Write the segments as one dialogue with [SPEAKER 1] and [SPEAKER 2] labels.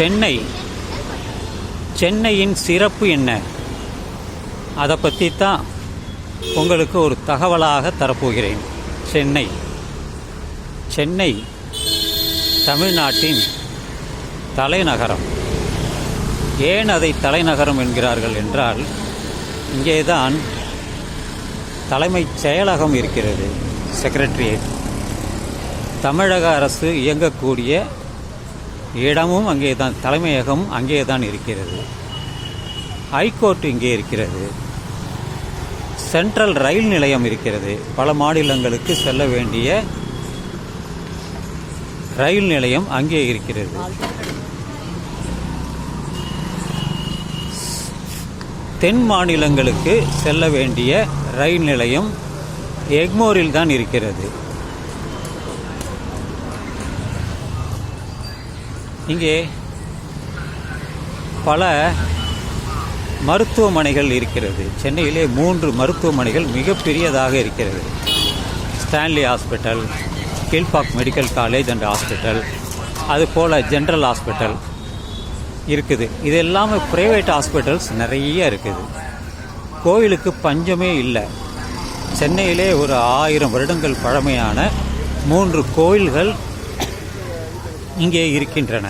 [SPEAKER 1] சென்னை. சென்னையின் சிறப்பு என்ன? அதை பற்றி தான் உங்களுக்கு ஒரு தகவலாக தரப்போகிறேன். சென்னை. சென்னை தமிழ்நாட்டின் தலைநகரம். ஏன் அதை தலைநகரம் என்கிறார்கள் என்றால் இங்கேதான் தலைமைச் செயலகம் இருக்கிறது செக்ரட்டரியேட் தமிழக அரசு இயங்கக்கூடிய இடமும் அங்கே தான் தலைமையகம் அங்கே தான் இருக்கிறது ஹைகோர்ட் இங்கே இருக்கிறது. சென்ட்ரல் ரயில் நிலையம் இருக்கிறது. பல மாநிலங்களுக்கு செல்ல வேண்டிய ரயில் நிலையம் அங்கே இருக்கிறது. தென் மாநிலங்களுக்கு செல்ல வேண்டிய ரயில் நிலையம் எக்மோரில் தான் இருக்கிறது. இங்கே பல மருத்துவமனைகள் இருக்கிறது. சென்னையிலே மூன்று மருத்துவமனைகள் மிகப்பெரியதாக இருக்கிறது. Stanley hospital Kilpauk medical college and hospital அதுபோல் ஜென்ரல் ஹாஸ்பிட்டல் இருக்குது. இது எல்லாமே ப்ரைவேட் ஹாஸ்பிட்டல்ஸ் நிறைய இருக்குது. கோயிலுக்கு பஞ்சமே இல்லை. சென்னையிலே ஒரு ஆயிரம் வருடங்கள் பழமையான மூன்று கோயில்கள் இங்கே இருக்கின்றன.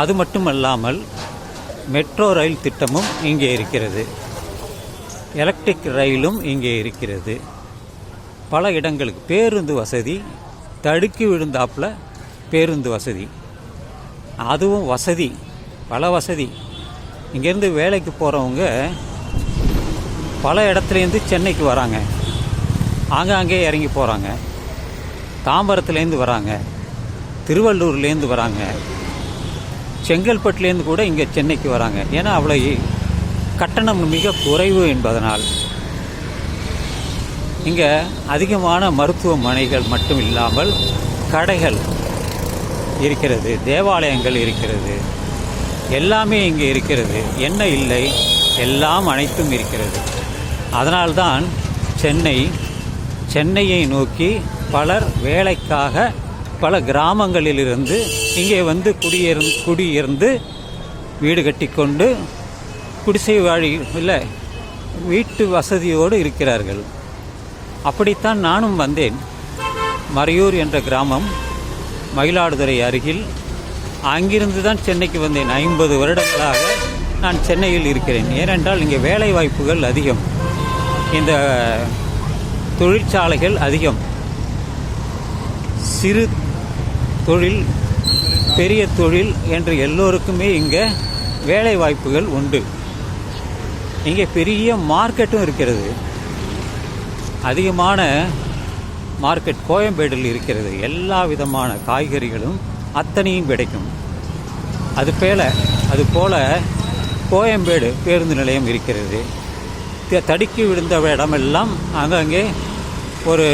[SPEAKER 1] அது மட்டுமல்லாமல் மெட்ரோ ரயில் திட்டமும் இங்கே இருக்கிறது. எலக்ட்ரிக் ரயிலும் இங்கே இருக்கிறது. பல இடங்களுக்கு பேருந்து வசதி தடுக்கி விழுந்தாப்புல பேருந்து வசதி. அதுவும் வசதி பல வசதி. இங்கேருந்து வேலைக்கு போகிறவங்க பல இடத்துலேருந்து சென்னைக்கு வராங்க. ஆங்காங்கே இறங்கி போகிறாங்க தாம்பரத்துலேருந்து வராங்க. திருவள்ளூர்லேருந்து வராங்க. செங்கல்பட்டுலேருந்து கூட இங்கே சென்னைக்கு வராங்க. ஏன்னா அவ்வளோ கட்டணம் மிக குறைவு என்பதனால். இங்கே அதிகமான மருத்துவமனைகள் மட்டும் இல்லாமல் கடைகள் இருக்கிறது தேவாலயங்கள் இருக்கிறது. எல்லாமே இங்கே இருக்கிறது. என்ன இல்லை எல்லாம் அனைத்தும் இருக்கிறது. அதனால்தான் சென்னை சென்னையை நோக்கி பலர் வேலைக்காக பல கிராமங்களிலிருந்து இங்கே வந்து குடியிருந்து குடியிருந்து வீடு கட்டிக்கொண்டு குடிசை வாழி இல்லை வீட்டு வசதியோடு இருக்கிறார்கள். அப்படித்தான் நானும் வந்தேன். மறையூர் என்ற கிராமம் மயிலாடுதுறை அருகில். அங்கிருந்து தான் சென்னைக்கு வந்தேன். ஐம்பது வருடங்களாக நான் சென்னையில் இருக்கிறேன். ஏனென்றால் இங்கே வேலை வாய்ப்புகள் அதிகம். இந்த தொழிற்சாலைகள் அதிகம். சிறு தொழில் பெரிய தொழில் என்று எல்லோருக்குமே இங்கே வேலை வாய்ப்புகள் உண்டு. இங்கே பெரிய மார்க்கெட்டும் இருக்கிறது. அதிகமான மார்க்கெட் கோயம்பேடில் இருக்கிறது. எல்லா விதமான காய்கறிகளும் அத்தனையும் கிடைக்கும். அது போல அது போல கோயம்பேடு பேருந்து நிலையம் இருக்கிறது. தடுக்கி விழுந்த இடமெல்லாம் அங்கங்கே ஒரு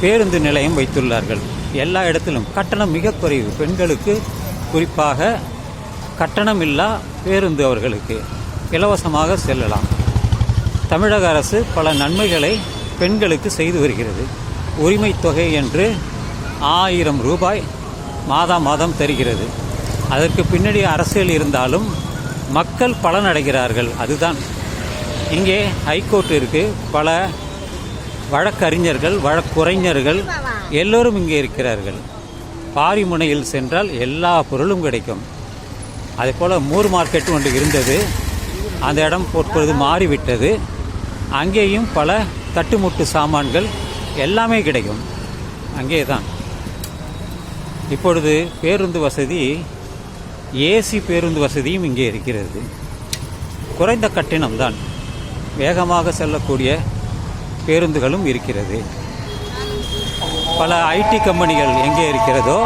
[SPEAKER 1] பேருந்து நிலையம் வைத்துள்ளார்கள். எல்லா இடத்திலும். கட்டணம் மிக குறைவு. பெண்களுக்கு குறிப்பாக கட்டணம் இல்லா பேருந்து அவர்களுக்கு இலவசமாக செல்லலாம். தமிழக அரசு பல நன்மைகளை பெண்களுக்கு செய்து வருகிறது. உரிமை தொகை என்று ஆயிரம் ரூபாய் மாதா மாதம் தருகிறது. அதற்கு பின்னாடி அரசியல் இருந்தாலும் மக்கள் பலனடைகிறார்கள். அதுதான். இங்கே ஹைகோர்ட் இருக்குது பல வழக்கறிஞர்கள் வழக்குரைஞர்கள் எல்லோரும் இங்கே இருக்கிறார்கள். பாரிமுனையில் சென்றால் எல்லா பொருளும் கிடைக்கும். அதே போல் மூர் மார்க்கெட் ஒன்று இருந்தது. அந்த இடம் பொற்பொழுது மாறிவிட்டது. அங்கேயும் பல தட்டுமுட்டு சாமான்கள் எல்லாமே கிடைக்கும். அங்கே தான் இப்பொழுது பேருந்து வசதி ஏசி பேருந்து வசதியும் இங்கே இருக்கிறது. குறைந்த கட்டணம்தான் வேகமாக செல்லக்கூடிய பேருந்துகளும் இருக்கிறது. பல ஐடி கம்பெனிகள் எங்கே இருக்கிறதோ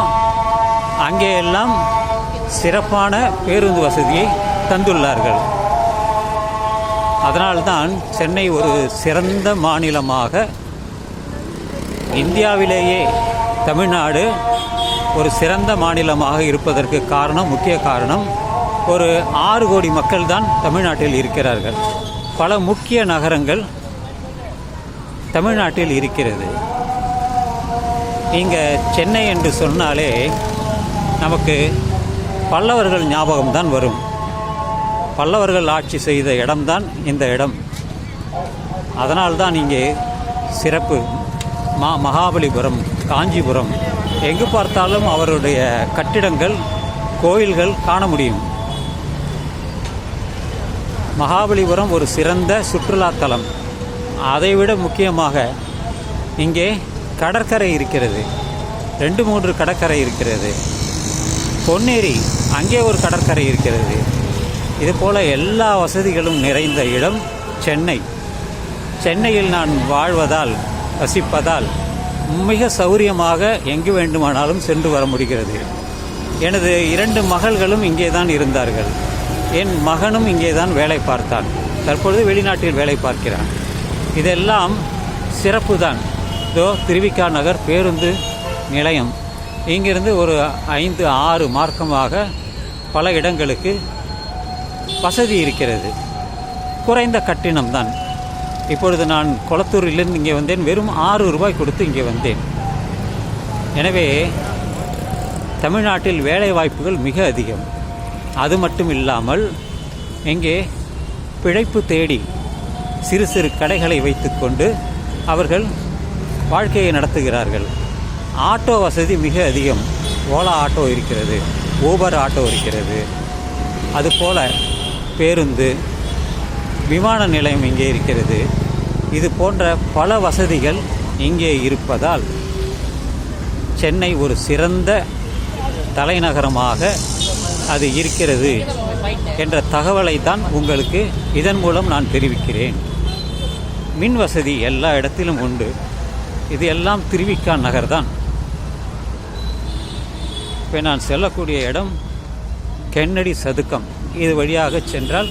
[SPEAKER 1] அங்கே எல்லாம் சிறப்பான பேருந்து வசதியை தந்துள்ளார்கள். அதனால்தான் சென்னை ஒரு சிறந்த மாநிலமாக இந்தியாவிலேயே தமிழ்நாடு ஒரு சிறந்த மாநிலமாக இருப்பதற்கு காரணம் முக்கிய காரணம் ஒரு ஆறு கோடி மக்கள் தான் தமிழ்நாட்டில் இருக்கிறார்கள். பல முக்கிய நகரங்கள் தமிழ்நாட்டில் இருக்கிறது. இங்கே சென்னை என்று சொன்னாலே நமக்கு பல்லவர்கள் ஞாபகம்தான் வரும். பல்லவர்கள் ஆட்சி செய்த இடம்தான் இந்த இடம். அதனால்தான் இங்கே சிறப்பு. மா மகாபலிபுரம் காஞ்சிபுரம். எங்கு பார்த்தாலும் அவருடைய கட்டிடங்கள் கோயில்கள் காண முடியும். மகாபலிபுரம் ஒரு சிறந்த சுற்றுலாத்தலம். அதைவிட முக்கியமாக இங்கே கடற்கரை இருக்கிறது. ரெண்டு மூன்று கடற்கரை இருக்கிறது. பொன்னேரி அங்கே ஒரு கடற்கரை இருக்கிறது. இதுபோல் எல்லா வசதிகளும் நிறைந்த இடம் சென்னை. சென்னையில் நான் வாழ்வதால் வசிப்பதால் மிக சௌரியமாக எங்கு வேண்டுமானாலும் சென்று வர முடிகிறது. எனது இரண்டு மகள்களும் இங்கே தான் இருந்தார்கள். என் மகனும் இங்கே தான் வேலை பார்த்தான். தற்பொழுது வெளிநாட்டில் வேலை பார்க்கிறான். இதெல்லாம் சிறப்பு தான் தோ திருவிக்கா நகர் பேருந்து நிலையம். இங்கிருந்து ஒரு ஐந்து ஆறு மார்க்கமாக பல இடங்களுக்கு வசதி இருக்கிறது. குறைந்த கட்டினம் தான். இப்பொழுது நான் குளத்தூரிலிருந்து இங்கே வந்தேன். வெறும் ஆறு ரூபாய் கொடுத்து இங்கே வந்தேன். எனவே தமிழ்நாட்டில் வேலை வாய்ப்புகள் மிக அதிகம். அது மட்டும் இல்லாமல் இங்கே பிழைப்பு தேடி சிறு சிறு கடைகளை வைத்துக்கொண்டு அவர்கள் வாழ்க்கையை நடத்துகிறார்கள். ஆட்டோ வசதி மிக அதிகம். ஓலா ஆட்டோ இருக்கிறது. ஊபர் ஆட்டோ இருக்கிறது. அதுபோல் பேருந்து விமான நிலையம் இங்கே இருக்கிறது. இது போன்ற பல வசதிகள் இங்கே இருப்பதால் சென்னை ஒரு சிறந்த தலைநகரமாக அது இருக்கிறது என்ற தகவலை தான் உங்களுக்கு இதன் மூலம் நான் தெரிவிக்கிறேன். மின் வசதி எல்லா இடத்திலும் உண்டு. இது எல்லாம் திருவிக்கா நகர்தான். இப்போ நான் செல்லக்கூடிய இடம் கென்னடி சதுக்கம். இது வழியாக சென்றால்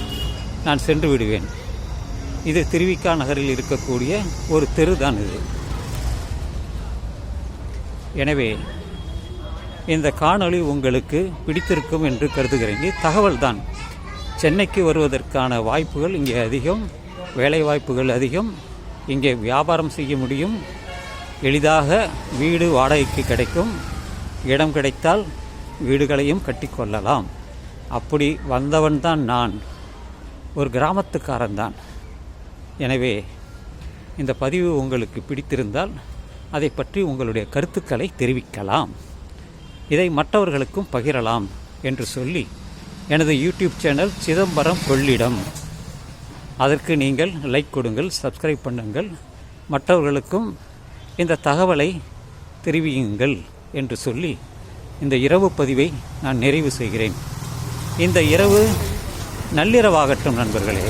[SPEAKER 1] நான் சென்று விடுவேன். இது திருவிக்கா நகரில் இருக்கக்கூடிய ஒரு தெரு தான் இது. எனவே இந்த காணொளி உங்களுக்கு பிடித்திருக்கும் என்று கருதுகிறேன். இது தகவல் தான் சென்னைக்கு வருவதற்கான வாய்ப்புகள் இங்கே அதிகம் வேலை வாய்ப்புகள் அதிகம் இங்கே வியாபாரம் செய்ய முடியும் எளிதாக வீடு வாடகைக்கு கிடைக்கும். இடம் கிடைத்தால் வீடுகளையும் கட்டிக்கொள்ளலாம். அப்படி வந்தவன் தான் நான். ஒரு கிராமத்துக்காரன் தான். எனவே இந்த பதிவு உங்களுக்கு பிடித்திருந்தால் அதை பற்றி உங்களுடைய கருத்துக்களை தெரிவிக்கலாம். இதை மற்றவர்களுக்கும் பகிரலாம் என்று சொல்லி எனது யூடியூப் சேனல் சிதம்பரம் கொள்ளிடம் அதற்கு நீங்கள் லைக் கொடுங்கள் சப்ஸ்கிரைப் பண்ணுங்கள். மற்றவர்களுக்கும் இந்த தகவலை தெரிவியுங்கள் என்று சொல்லி இந்த இரவு பதிவை நான் நிறைவு செய்கிறேன். இந்த இரவு நள்ளிரவாகட்டும் நண்பர்களே.